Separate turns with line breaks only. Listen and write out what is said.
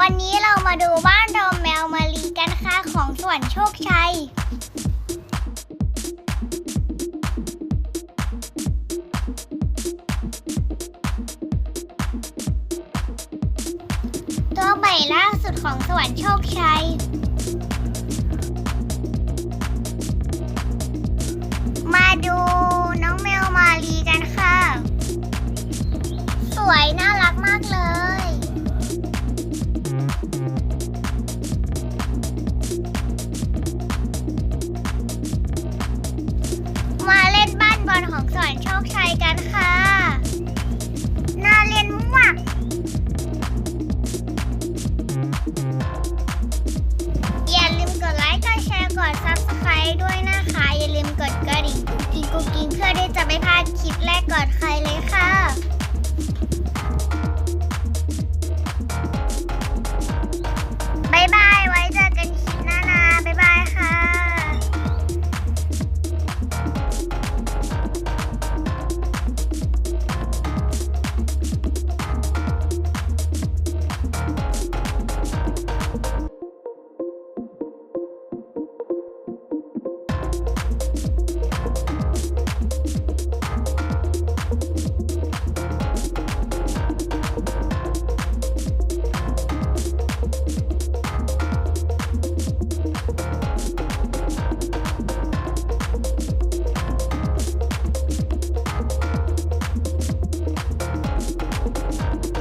วันนี้เรามาดูบ้านดอมแมวมารีกันค่ะของสวนโชคชัย ตัวใหม่ล่าสุดของสวรรค์โชคชัย มาดูน้องแมวมาลีกันค่ะ สวยน่า บ้านบอลของสอนโชคชัยกันค่ะน่าเล่นมากอย่าลืมกดไลค์ กดแชร์ กด Subscribe ด้วยนะคะ อย่าลืมกดกระดิ่งกุ๊กกิ๊งกุ๊กกิ๊งเพื่อที่จะไม่พลาดคลิปแรกก่อนใคร